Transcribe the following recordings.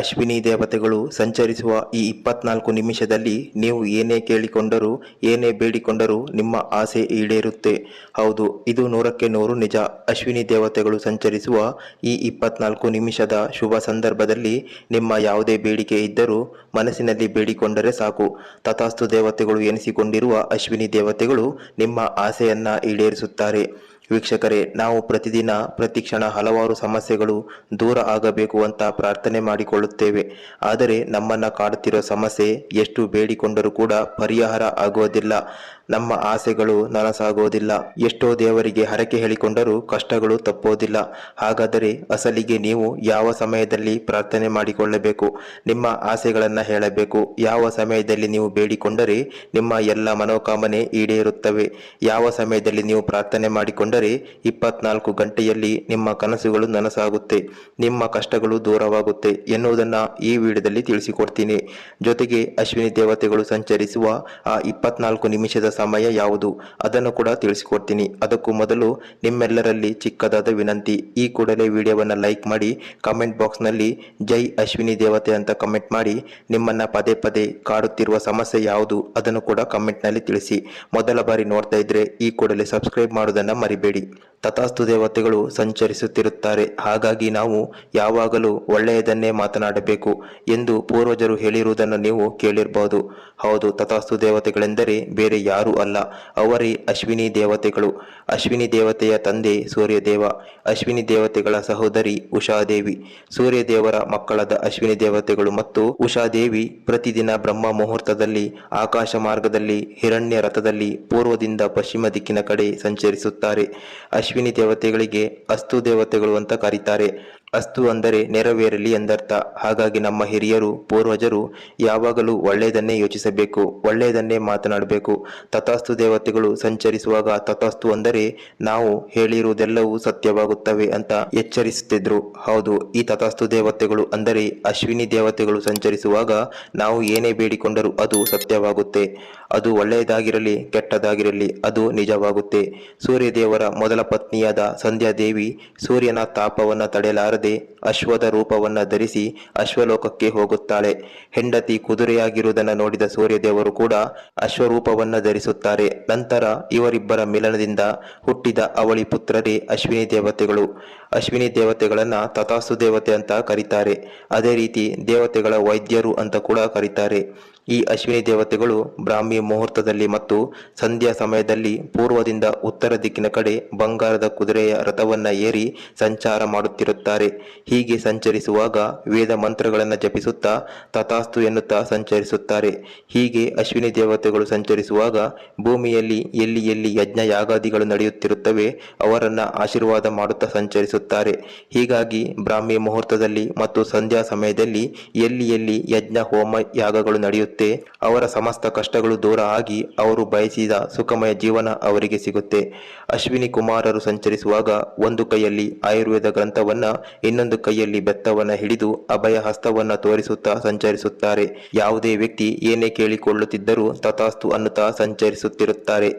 ಅಶ್ವಿನಿ ದೇವತೆಗಳು ಸಂಚರಿಸುವ ಈ ಇಪ್ಪತ್ನಾಲ್ಕು ನಿಮಿಷದಲ್ಲಿ ನೀವು ಏನೇ ಕೇಳಿಕೊಂಡರೂ, ಏನೇ ಬೇಡಿಕೊಂಡರೂ ನಿಮ್ಮ ಆಸೆ ಈಡೇರುತ್ತೆ. ಹೌದು, ಇದು ನೂರಕ್ಕೆ ನೂರು ನಿಜ. ಅಶ್ವಿನಿ ದೇವತೆಗಳು ಸಂಚರಿಸುವ ಈ ಇಪ್ಪತ್ನಾಲ್ಕು ನಿಮಿಷದ ಶುಭ ಸಂದರ್ಭದಲ್ಲಿ ನಿಮ್ಮ ಯಾವುದೇ ಬೇಡಿಕೆ ಇದ್ದರೂ ಮನಸ್ಸಿನಲ್ಲಿ ಬೇಡಿಕೊಂಡರೆ ಸಾಕು. ತಥಾಸ್ತು ದೇವತೆಗಳು ಎನಿಸಿಕೊಂಡಿರುವ ಅಶ್ವಿನಿ ದೇವತೆಗಳು ನಿಮ್ಮ ಆಸೆಯನ್ನು ಈಡೇರಿಸುತ್ತಾರೆ. ವೀಕ್ಷಕರೇ, ನಾವು ಪ್ರತಿದಿನ ಪ್ರತಿಕ್ಷಣ ಹಲವಾರು ಸಮಸ್ಯೆಗಳು ದೂರ ಆಗಬೇಕು ಅಂತ ಪ್ರಾರ್ಥನೆ ಮಾಡಿಕೊಳ್ಳುತ್ತೇವೆ. ಆದರೆ ನಮ್ಮನ್ನು ಕಾಡುತ್ತಿರೋ ಸಮಸ್ಯೆ ಎಷ್ಟು ಬೇಡಿಕೊಂಡರೂ ಕೂಡ ಪರಿಹಾರ ಆಗೋದಿಲ್ಲ ನಮ್ಮ ಆಸೆಗಳು ನನಸಾಗೋದಿಲ್ಲ ಎಷ್ಟೋ ದೇವರಿಗೆ ಹರಕೆ ಹೇಳಿಕೊಂಡರೂ ಕಷ್ಟಗಳು ತಪ್ಪೋದಿಲ್ಲ ಹಾಗಾದರೆ ಅಸಲಿಗೆ ನೀವು ಯಾವ ಸಮಯದಲ್ಲಿ ಪ್ರಾರ್ಥನೆ ಮಾಡಿಕೊಳ್ಳಬೇಕು? ನಿಮ್ಮ ಆಸೆಗಳನ್ನು ಹೇಳಬೇಕು. ಯಾವ ಸಮಯದಲ್ಲಿ ನೀವು ಬೇಡಿಕೊಂಡರೆ ನಿಮ್ಮ ಎಲ್ಲ ಮನೋಕಾಮನೆ ಈಡೇರುತ್ತವೆ. ಯಾವ ಸಮಯದಲ್ಲಿ ನೀವು ಪ್ರಾರ್ಥನೆ ಮಾಡಿಕೊಂಡರೆ ಇಪ್ಪತ್ನಾಲ್ಕು ಗಂಟೆಯಲ್ಲಿ ನಿಮ್ಮ ಕನಸುಗಳು ನನಸಾಗುತ್ತೆ, ನಿಮ್ಮ ಕಷ್ಟಗಳು ದೂರವಾಗುತ್ತೆ ಎನ್ನುವುದನ್ನು ಈ ವಿಡಿಯೋದಲ್ಲಿ ತಿಳಿಸಿಕೊಡ್ತೀನಿ. ಜೊತೆಗೆ ಅಶ್ವಿನಿ ದೇವತೆಗಳು ಸಂಚರಿಸುವ ಆ ಇಪ್ಪತ್ನಾಲ್ಕು ನಿಮಿಷದ ಸಮಯ ಯಾವುದು ಅದನ್ನು ಕೂಡ ತಿಳಿಸಿಕೊಡ್ತೀನಿ. ಅದಕ್ಕೂ ಮೊದಲು ನಿಮ್ಮೆಲ್ಲರಲ್ಲಿ ಚಿಕ್ಕದಾದ ವಿನಂತಿ, ಈ ಕೂಡಲೇ ವಿಡಿಯೋವನ್ನು ಲೈಕ್ ಮಾಡಿ, ಕಮೆಂಟ್ ಬಾಕ್ಸ್ನಲ್ಲಿ ಜೈ ಅಶ್ವಿನಿ ದೇವತೆ ಅಂತ ಕಮೆಂಟ್ ಮಾಡಿ, ನಿಮ್ಮನ್ನ ಪದೇ ಪದೇ ಕಾಡುತ್ತಿರುವ ಸಮಸ್ಯೆ ಯಾವುದು ಅದನ್ನು ಕೂಡ ಕಮೆಂಟ್ನಲ್ಲಿ ತಿಳಿಸಿ. ಮೊದಲ ಬಾರಿ ನೋಡ್ತಾ ಇದ್ರೆ ಈ ಕೂಡಲೇ ಸಬ್ಸ್ಕ್ರೈಬ್ ಮಾಡೋದನ್ನು ಮರಿಬೇಡಿ ತಥಾಸ್ತು ದೇವತೆಗಳು ಸಂಚರಿಸುತ್ತಿರುತ್ತಾರೆ. ಹಾಗಾಗಿ ನಾವು ಯಾವಾಗಲೂ ಒಳ್ಳೆಯದನ್ನೇ ಮಾತನಾಡಬೇಕು ಎಂದು ಪೂರ್ವಜರು ಹೇಳಿರುವುದನ್ನು ನೀವು ಕೇಳಿರಬಹುದು ಹೌದು, ತಥಾಸ್ತು ದೇವತೆಗಳೆಂದರೆ ಬೇರೆ ಯಾರೂ ಅಲ್ಲ. ಅವರೇ ಅಶ್ವಿನಿ ದೇವತೆಗಳು. ಅಶ್ವಿನಿ ದೇವತೆಯ ತಂದೆ ಸೂರ್ಯದೇವ. ಅಶ್ವಿನಿ ದೇವತೆಗಳ ಸಹೋದರಿ ಉಷಾದೇವಿ. ಸೂರ್ಯದೇವರ ಮಕ್ಕಳಾದ ಅಶ್ವಿನಿ ದೇವತೆಗಳು ಮತ್ತು ಉಷಾದೇವಿ ಪ್ರತಿದಿನ ಬ್ರಹ್ಮ ಮುಹೂರ್ತದಲ್ಲಿ, ಆಕಾಶ ಮಾರ್ಗದಲ್ಲಿ, ಹಿರಣ್ಯ ರಥದಲ್ಲಿ, ಪೂರ್ವದಿಂದ ಪಶ್ಚಿಮ ದಿಕ್ಕಿನ ಕಡೆ ಸಂಚರಿಸುತ್ತಾರೆ. ಅಶ್ವಿನಿ ದೇವತೆಗಳಿಗೆ ಅಸ್ತು ದೇವತೆಗಳು ಅಂತ ಕರೀತಾರೆ. ಅಸ್ತು ಅಂದರೆ ನೆರವೇರಲಿ ಎಂದರ್ಥ. ಹಾಗಾಗಿ ನಮ್ಮ ಹಿರಿಯರು, ಪೂರ್ವಜರು ಯಾವಾಗಲೂ ಒಳ್ಳೆಯದನ್ನೇ ಯೋಚಿಸಬೇಕು, ಒಳ್ಳೆಯದನ್ನೇ ಮಾತನಾಡಬೇಕು. ತಥಾಸ್ತು ದೇವತೆಗಳು ಸಂಚರಿಸುವಾಗ ತಥಾಸ್ತು ಅಂದರೆ ನಾವು ಹೇಳಿರುವುದೆಲ್ಲವೂ ಸತ್ಯವಾಗುತ್ತವೆ ಅಂತ ಎಚ್ಚರಿಸುತ್ತಿದ್ರು. ಹೌದು, ಈ ತಥಾಸ್ತು ದೇವತೆಗಳು ಅಂದರೆ ಅಶ್ವಿನಿ ದೇವತೆಗಳು ಸಂಚರಿಸುವಾಗ ನಾವು ಏನೇ ಬೇಡಿಕೊಂಡರೂ ಅದು ಸತ್ಯವಾಗುತ್ತೆ. ಅದು ಒಳ್ಳೆಯದಾಗಿರಲಿ, ಕೆಟ್ಟದಾಗಿರಲಿ, ಅದು ನಿಜವಾಗುತ್ತೆ. ಸೂರ್ಯದೇವರ ಮೊದಲ ಪತ್ನಿಯಾದ ಸಂಧ್ಯಾದೇವಿ ಸೂರ್ಯನ ತಾಪವನ್ನು ತಡೆಯಲಾರದೆ ಅಶ್ವದ ರೂಪವನ್ನು ಧರಿಸಿ ಅಶ್ವಲೋಕಕ್ಕೆ ಹೋಗುತ್ತಾಳೆ. ಹೆಂಡತಿ ಕುದುರೆಯಾಗಿರುವುದನ್ನು ನೋಡಿದ ಸೂರ್ಯದೇವರು ಕೂಡ ಅಶ್ವರೂಪವನ್ನು ಧರಿಸುತ್ತಾರೆ. ನಂತರ ಇವರಿಬ್ಬರ ಮಿಲನದಿಂದ ಹುಟ್ಟಿದ ಅವಳಿ ಪುತ್ರರೇ ಅಶ್ವಿನಿ ದೇವತೆಗಳು. ಅಶ್ವಿನಿ ದೇವತೆಗಳನ್ನ ತಥಾಸ್ತು ದೇವತೆ ಅಂತ ಕರೀತಾರೆ. ಅದೇ ರೀತಿ ದೇವತೆಗಳ ವೈದ್ಯರು ಅಂತ ಕೂಡ ಕರೀತಾರೆ. ಈ ಅಶ್ವಿನಿ ದೇವತೆಗಳು ಬ್ರಾಹ್ಮಿ ಮುಹೂರ್ತದಲ್ಲಿ ಮತ್ತು ಸಂಧ್ಯಾ ಸಮಯದಲ್ಲಿ ಪೂರ್ವದಿಂದ ಉತ್ತರ ದಿಕ್ಕಿನ ಕಡೆ ಬಂಗಾರದ ಕುದುರೆಯ ರಥವನ್ನ ಏರಿ ಸಂಚಾರ ಮಾಡುತ್ತಿರುತ್ತಾರೆ. ಹೀಗೆ ಸಂಚರಿಸುವಾಗ ವೇದ ಮಂತ್ರಗಳನ್ನು ಜಪಿಸುತ್ತಾ ತಥಾಸ್ತು ಎನ್ನುತ್ತಾ ಸಂಚರಿಸುತ್ತಾರೆ. ಹೀಗೆ ಅಶ್ವಿನಿ ದೇವತೆಗಳು ಸಂಚರಿಸುವಾಗ ಭೂಮಿಯಲ್ಲಿ ಎಲ್ಲಿ ಎಲ್ಲಿ ಯಜ್ಞ ಯಾಗಾದಿಗಳು ನಡೆಯುತ್ತಿರುತ್ತವೆ ಅವರನ್ನ ಆಶೀರ್ವಾದ ಮಾಡುತ್ತಾ ಸಂಚರಿಸುತ್ತಾರೆ. ಹೀಗಾಗಿ ಬ್ರಾಹ್ಮಿ ಮುಹೂರ್ತದಲ್ಲಿ ಮತ್ತು ಸಂಧ್ಯಾ ಸಮಯದಲ್ಲಿ ಎಲ್ಲಿ ಎಲ್ಲಿ ಯಜ್ಞ, ಹೋಮ, ಯಾಗಗಳು ನಡೆಯುತ್ತೆ, ಅವರ ಸಮಸ್ತ ಕಷ್ಟಗಳು ದೂರ ಆಗಿ ಅವರು ಬಯಸಿದ ಸುಖಮಯ ಜೀವನ ಅವರಿಗೆ ಸಿಗುತ್ತೆ. ಅಶ್ವಿನಿ ಕುಮಾರರು ಸಂಚರಿಸುವಾಗ ಒಂದು ಕೈಯಲ್ಲಿ ಆಯುರ್ವೇದ ಗ್ರಂಥವನ್ನ, ಇನ್ನೊಂದು ಕೈಯಲ್ಲಿ ಬೆತ್ತವನ್ನ ಹಿಡಿದು ಅಭಯ ಹಸ್ತವನ್ನ ತೋರಿಸುತ್ತಾ ಸಂಚರಿಸುತ್ತಾರೆ. ಯಾವುದೇ ವ್ಯಕ್ತಿ ಏನೇ ಕೇಳಿಕೊಳ್ಳುತ್ತಿದ್ದರೂ ತಥಾಸ್ತು ಅನ್ನುತ್ತಾ ಸಂಚರಿಸುತ್ತಿರುತ್ತಾರೆ.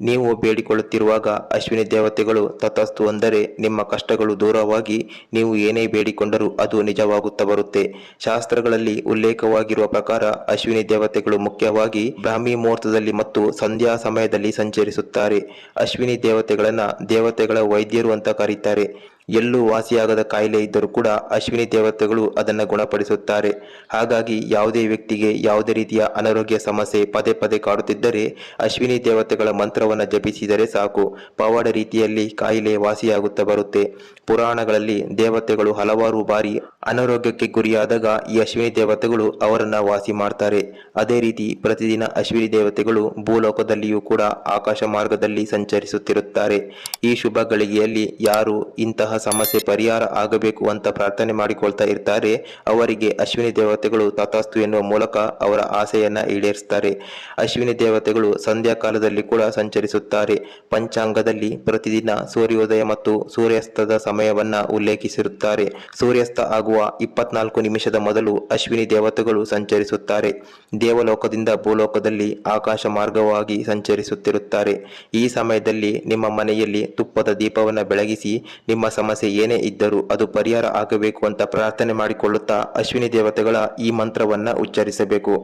ನೀವು ಬೇಡಿಕೊಳ್ಳುತ್ತಿರುವಾಗ ಅಶ್ವಿನಿ ದೇವತೆಗಳು ತತಸ್ತು ಅಂದರೆ ನಿಮ್ಮ ಕಷ್ಟಗಳು ದೂರವಾಗಿ ನೀವು ಏನೇ ಬೇಡಿಕೊಂಡರೂ ಅದು ನಿಜವಾಗುತ್ತಾ ಬರುತ್ತೆ. ಶಾಸ್ತ್ರಗಳಲ್ಲಿ ಉಲ್ಲೇಖವಾಗಿರುವ ಪ್ರಕಾರ ಅಶ್ವಿನಿ ದೇವತೆಗಳು ಮುಖ್ಯವಾಗಿ ಬ್ರಾಹ್ಮಿ ಮುಹೂರ್ತದಲ್ಲಿ ಮತ್ತು ಸಂಧ್ಯಾ ಸಮಯದಲ್ಲಿ ಸಂಚರಿಸುತ್ತಾರೆ. ಅಶ್ವಿನಿ ದೇವತೆಗಳನ್ನ ದೇವತೆಗಳ ವೈದ್ಯರು ಅಂತ ಕರೀತಾರೆ. ಎಲ್ಲೂ ವಾಸಿಯಾಗದ ಕಾಯಿಲೆ ಇದ್ದರೂ ಕೂಡ ಅಶ್ವಿನಿ ದೇವತೆಗಳು ಅದನ್ನು ಗುಣಪಡಿಸುತ್ತಾರೆ. ಹಾಗಾಗಿ ಯಾವುದೇ ವ್ಯಕ್ತಿಗೆ ಯಾವುದೇ ರೀತಿಯ ಅನಾರೋಗ್ಯ ಸಮಸ್ಯೆ ಪದೇ ಪದೇ ಕಾಡುತ್ತಿದ್ದರೆ ಅಶ್ವಿನಿ ದೇವತೆಗಳ ಮಂತ್ರವನ್ನು ಜಪಿಸಿದರೆ ಸಾಕು. ಪವಾಡ ರೀತಿಯಲ್ಲಿ ಕಾಯಿಲೆ ವಾಸಿಯಾಗುತ್ತಾ ಬರುತ್ತೆ. ಪುರಾಣಗಳಲ್ಲಿ ದೇವತೆಗಳು ಹಲವಾರು ಬಾರಿ ಅನಾರೋಗ್ಯಕ್ಕೆ ಗುರಿಯಾದಾಗ ಈ ಅಶ್ವಿನಿ ದೇವತೆಗಳು ಅವರನ್ನು ವಾಸಿ ಮಾಡ್ತಾರೆ. ಅದೇ ರೀತಿ ಪ್ರತಿದಿನ ಅಶ್ವಿನಿ ದೇವತೆಗಳು ಭೂಲೋಕದಲ್ಲಿಯೂ ಕೂಡ ಆಕಾಶ ಮಾರ್ಗದಲ್ಲಿ ಸಂಚರಿಸುತ್ತಿರುತ್ತಾರೆ. ಈ ಶುಭ ಗಳಿಗೆಯಲ್ಲಿ ಯಾರು ಇಂತಹ ಸಮಸ್ಯೆ ಪರಿಹಾರ ಆಗಬೇಕು ಅಂತ ಪ್ರಾರ್ಥನೆ ಮಾಡಿಕೊಳ್ತಾ ಇರ್ತಾರೆ. ಅವರಿಗೆ ಅಶ್ವಿನಿ ದೇವತೆಗಳು ತಥಾಸ್ತು ಎನ್ನುವ ಮೂಲಕ ಅವರ ಆಸೆಯನ್ನ ಈಡೇರಿಸುತ್ತಾರೆ ಅಶ್ವಿನಿ ದೇವತೆಗಳು ಸಂಧ್ಯಾಕಾಲದಲ್ಲಿ ಕೂಡ ಸಂಚರಿಸುತ್ತಾರೆ. ಪಂಚಾಂಗದಲ್ಲಿ ಪ್ರತಿದಿನ ಸೂರ್ಯೋದಯ ಮತ್ತು ಸೂರ್ಯಾಸ್ತದ ಸಮಯವನ್ನ ಉಲ್ಲೇಖಿಸಿರುತ್ತಾರೆ. ಸೂರ್ಯಾಸ್ತ ಆಗುವ ಇಪ್ಪತ್ನಾಲ್ಕು ನಿಮಿಷದ ಮೊದಲು ಅಶ್ವಿನಿ ದೇವತೆಗಳು ಸಂಚರಿಸುತ್ತಾರೆ. ದೇವಲೋಕದಿಂದ ಭೂಲೋಕದಲ್ಲಿ ಆಕಾಶ ಮಾರ್ಗವಾಗಿ ಸಂಚರಿಸುತ್ತಿರುತ್ತಾರೆ. ಈ ಸಮಯದಲ್ಲಿ ನಿಮ್ಮ ಮನೆಯಲ್ಲಿ ತುಪ್ಪದ ದೀಪವನ್ನು ಬೆಳಗಿಸಿ ನಿಮ್ಮ ಸಮಸ್ಯೆ ಏನೇ ಇದ್ದರೂ ಅದು ಪರಿಹಾರ ಆಗಬೇಕು ಅಂತ ಪ್ರಾರ್ಥನೆ ಮಾಡಿಕೊಳ್ಳುತ್ತಾ ಅಶ್ವಿನಿ ದೇವತೆಗಳ ಈ ಮಂತ್ರವನ್ನ ಉಚ್ಚರಿಸಬೇಕು.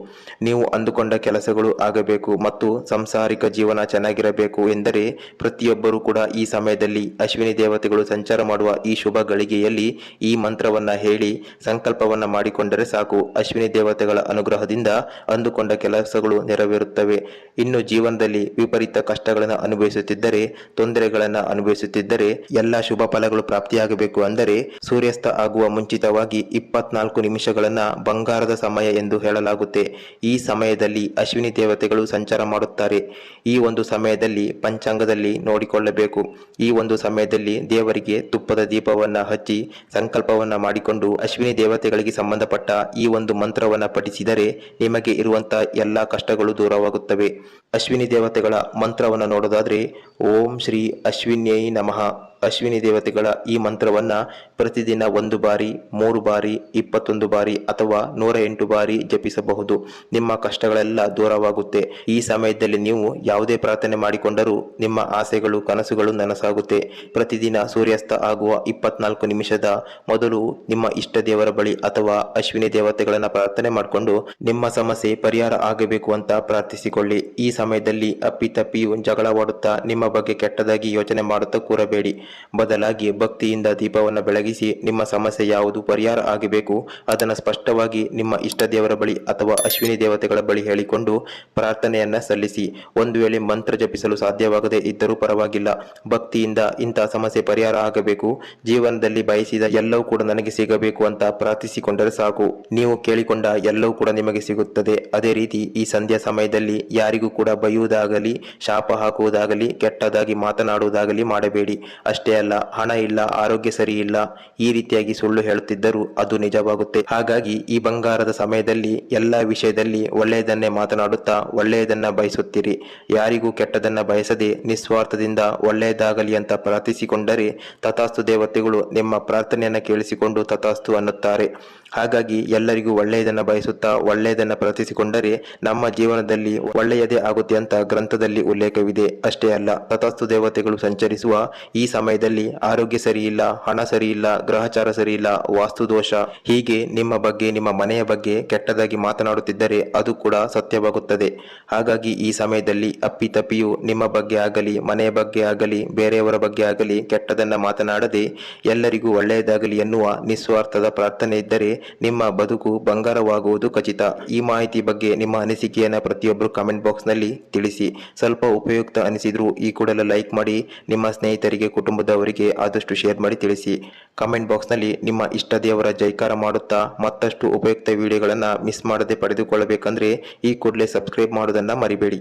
ನೀವು ಅಂದುಕೊಂಡ ಕೆಲಸಗಳು ಆಗಬೇಕು ಮತ್ತು ಸಂಸಾರಿಕ ಜೀವನ ಚೆನ್ನಾಗಿರಬೇಕು ಎಂದರೆ ಪ್ರತಿಯೊಬ್ಬರೂ ಕೂಡ ಈ ಸಮಯದಲ್ಲಿ ಅಶ್ವಿನಿ ದೇವತೆಗಳು ಸಂಚಾರ ಮಾಡುವ ಈ ಶುಭ ಗಳಿಗೆಯಲ್ಲಿ ಈ ಮಂತ್ರವನ್ನ ಹೇಳಿ ಸಂಕಲ್ಪವನ್ನ ಮಾಡಿಕೊಂಡರೆ ಸಾಕು. ಅಶ್ವಿನಿ ದೇವತೆಗಳ ಅನುಗ್ರಹದಿಂದ ಅಂದುಕೊಂಡ ಕೆಲಸಗಳು ನೆರವೇರುತ್ತವೆ. ಇನ್ನು ಜೀವನದಲ್ಲಿ ವಿಪರೀತ ಕಷ್ಟಗಳನ್ನು ಅನುಭವಿಸುತ್ತಿದ್ದರೆ, ತೊಂದರೆಗಳನ್ನು ಅನುಭವಿಸುತ್ತಿದ್ದರೆ ಎಲ್ಲ ಶುಭ ಫಲಗಳು ಪ್ರಾಪ್ತಿಯಾಗಬೇಕು ಅಂದರೆ ಸೂರ್ಯಾಸ್ತ ಆಗುವ ಮುಂಚಿತವಾಗಿ ಇಪ್ಪತ್ನಾಲ್ಕು ನಿಮಿಷಗಳನ್ನ ಬಂಗಾರದ ಸಮಯ ಎಂದು ಹೇಳಲಾಗುತ್ತೆ. ಈ ಸಮಯದಲ್ಲಿ ಅಶ್ವಿನಿ ದೇವತೆಗಳು ಸಂಚಾರ ಮಾಡುತ್ತಾರೆ. ಈ ಒಂದು ಸಮಯದಲ್ಲಿ ಪಂಚಾಂಗದಲ್ಲಿ ನೋಡಿಕೊಳ್ಳಬೇಕು. ಈ ಒಂದು ಸಮಯದಲ್ಲಿ ದೇವರಿಗೆ ತುಪ್ಪದ ದೀಪವನ್ನ ಹಚ್ಚಿ ಸಂಕಲ್ಪವನ್ನ ಮಾಡಿಕೊಂಡು ಅಶ್ವಿನಿ ದೇವತೆಗಳಿಗೆ ಸಂಬಂಧಪಟ್ಟ ಈ ಒಂದು ಮಂತ್ರವನ್ನ ಪಠಿಸಿದರೆ ನಿಮಗೆ ಇರುವಂತಹ ಎಲ್ಲ ಕಷ್ಟಗಳು ದೂರವಾಗುತ್ತವೆ. ಅಶ್ವಿನಿ ದೇವತೆಗಳ ಮಂತ್ರವನ್ನು ನೋಡೋದಾದ್ರೆ, ಓಂ ಶ್ರೀ ಅಶ್ವಿನ್ಯೈ ನಮಃ. ಅಶ್ವಿನಿ ದೇವತೆಗಳ ಈ ಮಂತ್ರವನ್ನ ಪ್ರತಿದಿನ ಒಂದು ಬಾರಿ, ಮೂರು ಬಾರಿ, ಇಪ್ಪತ್ತೊಂದು ಬಾರಿ ಅಥವಾ ನೂರ ಎಂಟು ಬಾರಿ ಜಪಿಸಬಹುದು. ನಿಮ್ಮ ಕಷ್ಟಗಳೆಲ್ಲ ದೂರವಾಗುತ್ತೆ. ಈ ಸಮಯದಲ್ಲಿ ನೀವು ಯಾವುದೇ ಪ್ರಾರ್ಥನೆ ಮಾಡಿಕೊಂಡರೂ ನಿಮ್ಮ ಆಸೆಗಳು, ಕನಸುಗಳು ನನಸಾಗುತ್ತೆ. ಪ್ರತಿದಿನ ಸೂರ್ಯಾಸ್ತ ಆಗುವ ಇಪ್ಪತ್ನಾಲ್ಕು ನಿಮಿಷದ ಮೊದಲು ನಿಮ್ಮ ಇಷ್ಟ ದೇವರ ಬಳಿ ಅಥವಾ ಅಶ್ವಿನಿ ದೇವತೆಗಳನ್ನ ಪ್ರಾರ್ಥನೆ ಮಾಡಿಕೊಂಡು ನಿಮ್ಮ ಸಮಸ್ಯೆ ಪರಿಹಾರ ಆಗಬೇಕು ಅಂತ ಪ್ರಾರ್ಥಿಸಿಕೊಳ್ಳಿ. ಈ ಸಮಯದಲ್ಲಿ ಅಪ್ಪಿತಪ್ಪಿಯು ಜಗಳವಾಡುತ್ತಾ ನಿಮ್ಮ ಬಗ್ಗೆ ಕೆಟ್ಟದಾಗಿ ಯೋಚನೆ ಮಾಡುತ್ತಾ ಕೂರಬೇಡಿ. ಬದಲಾಗಿ ಭಕ್ತಿಯಿಂದ ದೀಪವನ್ನು ಬೆಳಗಿಸಿ ನಿಮ್ಮ ಸಮಸ್ಯೆ ಯಾವುದು ಪರಿಹಾರ ಆಗಬೇಕು, ಅದನ್ನು ಸ್ಪಷ್ಟವಾಗಿ ನಿಮ್ಮ ಇಷ್ಟ ದೇವರ ಬಳಿ ಅಥವಾ ಅಶ್ವಿನಿ ದೇವತೆಗಳ ಬಳಿ ಹೇಳಿಕೊಂಡು ಪ್ರಾರ್ಥನೆಯನ್ನ ಸಲ್ಲಿಸಿ. ಒಂದು ವೇಳೆ ಮಂತ್ರ ಜಪಿಸಲು ಸಾಧ್ಯವಾಗದೇ ಇದ್ದರೂ ಪರವಾಗಿಲ್ಲ. ಭಕ್ತಿಯಿಂದ ಇಂಥ ಸಮಸ್ಯೆ ಪರಿಹಾರ ಆಗಬೇಕು. ಜೀವನದಲ್ಲಿ ಬಯಸಿದ ಎಲ್ಲವೂ ಕೂಡ ನನಗೆ ಸಿಗಬೇಕು ಅಂತ ಪ್ರಾರ್ಥಿಸಿಕೊಂಡರೆ ಸಾಕು. ನೀವು ಕೇಳಿಕೊಂಡ ಎಲ್ಲವೂ ಕೂಡ ನಿಮಗೆ ಸಿಗುತ್ತದೆ. ಅದೇ ರೀತಿ ಈ ಸಂಧ್ಯಾ ಸಮಯದಲ್ಲಿ ಯಾರಿಗೂ ಕೂಡ ಬೈಯುವುದಾಗಲಿ, ಶಾಪ ಹಾಕುವುದಾಗಲಿ, ಕೆಟ್ಟದಾಗಿ ಮಾತನಾಡುವುದಾಗಲಿ ಮಾಡಬೇಡಿ. ಅಷ್ಟೇ ಅಲ್ಲ, ಹಣ ಇಲ್ಲ, ಆರೋಗ್ಯ ಸರಿ ಇಲ್ಲ, ಈ ರೀತಿಯಾಗಿ ಸುಳ್ಳು ಹೇಳುತ್ತಿದ್ದರೂ ಅದು ನಿಜವಾಗುತ್ತೆ. ಹಾಗಾಗಿ ಈ ಬಂಗಾರದ ಸಮಯದಲ್ಲಿ, ಎಲ್ಲ ವಿಷಯದಲ್ಲಿ ಒಳ್ಳೆಯದನ್ನೇ ಮಾತನಾಡುತ್ತಾ ಒಳ್ಳೆಯದನ್ನ ಬಯಸುತ್ತೀರಿ. ಯಾರಿಗೂ ಕೆಟ್ಟದನ್ನ ಬಯಸದೆ ನಿಸ್ವಾರ್ಥದಿಂದ ಒಳ್ಳೆಯದಾಗಲಿ ಅಂತ ಪ್ರಾರ್ಥಿಸಿಕೊಂಡರೆ ತಥಾಸ್ತು ದೇವತೆಗಳು ನಿಮ್ಮ ಪ್ರಾರ್ಥನೆಯನ್ನ ಕೇಳಿಸಿಕೊಂಡು ತಥಾಸ್ತು ಅನ್ನುತ್ತಾರೆ. ಹಾಗಾಗಿ ಎಲ್ಲರಿಗೂ ಒಳ್ಳೆಯದನ್ನ ಬಯಸುತ್ತಾ ಒಳ್ಳೆಯದನ್ನ ಪ್ರಾರ್ಥಿಸಿಕೊಂಡರೆ ನಮ್ಮ ಜೀವನದಲ್ಲಿ ಒಳ್ಳೆಯದೇ ಆಗುತ್ತೆ ಅಂತ ಗ್ರಂಥದಲ್ಲಿ ಉಲ್ಲೇಖವಿದೆ. ಅಷ್ಟೇ ಅಲ್ಲ, ತಥಾಸ್ತು ದೇವತೆಗಳು ಸಂಚರಿಸುವ ಈ ಸಮಯದಲ್ಲಿ ಆರೋಗ್ಯ ಸರಿಯಿಲ್ಲ, ಹಣ ಸರಿಯಿಲ್ಲ, ಗ್ರಹಚಾರ ಸರಿಯಿಲ್ಲ ವಾಸ್ತುದೋಷ ಹೀಗೆ ನಿಮ್ಮ ಬಗ್ಗೆ, ನಿಮ್ಮ ಮನೆಯ ಬಗ್ಗೆ ಕೆಟ್ಟದಾಗಿ ಮಾತನಾಡುತ್ತಿದ್ದರೆ ಅದು ಕೂಡ ಸತ್ಯವಾಗುತ್ತದೆ. ಹಾಗಾಗಿ ಈ ಸಮಯದಲ್ಲಿ ಅಪ್ಪಿತಪ್ಪಿಯು ನಿಮ್ಮ ಬಗ್ಗೆ ಆಗಲಿ, ಮನೆಯ ಬಗ್ಗೆ ಆಗಲಿ, ಬೇರೆಯವರ ಬಗ್ಗೆ ಆಗಲಿ ಕೆಟ್ಟದನ್ನ ಮಾತನಾಡದೆ ಎಲ್ಲರಿಗೂ ಒಳ್ಳೆಯದಾಗಲಿ ಎನ್ನುವ ನಿಸ್ವಾರ್ಥದ ಪ್ರಾರ್ಥನೆ ಇದ್ದರೆ ನಿಮ್ಮ ಬದುಕು ಬಂಗಾರವಾಗುವುದು ಖಚಿತ. ಈ ಮಾಹಿತಿ ಬಗ್ಗೆ ನಿಮ್ಮ ಅನಿಸಿಕೆಯನ್ನು ಪ್ರತಿಯೊಬ್ಬರು ಕಾಮೆಂಟ್ ಬಾಕ್ಸ್ನಲ್ಲಿ ತಿಳಿಸಿ. ಸ್ವಲ್ಪ ಉಪಯುಕ್ತ ಅನಿಸಿದ್ರು ಈ ಕೂಡಲೇ ಲೈಕ್ ಮಾಡಿ. ನಿಮ್ಮ ಸ್ನೇಹಿತರಿಗೆ ಕುಟುಂಬದವರಿಗೆ ಆದಷ್ಟು ಶೇರ್ ಮಾಡಿ ತಿಳಿಸಿ. ಕಾಮೆಂಟ್ ಬಾಕ್ಸ್ನಲ್ಲಿ ನಿಮ್ಮ ಇಷ್ಟ ದೇವರ ಜೈಕಾರ ಮಾಡುತ್ತಾ ಮತ್ತಷ್ಟು ಉಪಯುಕ್ತ ವಿಡಿಯೋಗಳನ್ನು ಮಿಸ್ ಮಾಡದೆ ಪಡೆದುಕೊಳ್ಳಬೇಕಂದ್ರೆ ಈ ಕೂಡಲೇ ಸಬ್ಸ್ಕ್ರೈಬ್ ಮಾಡೋದನ್ನು ಮರಿಬೇಡಿ.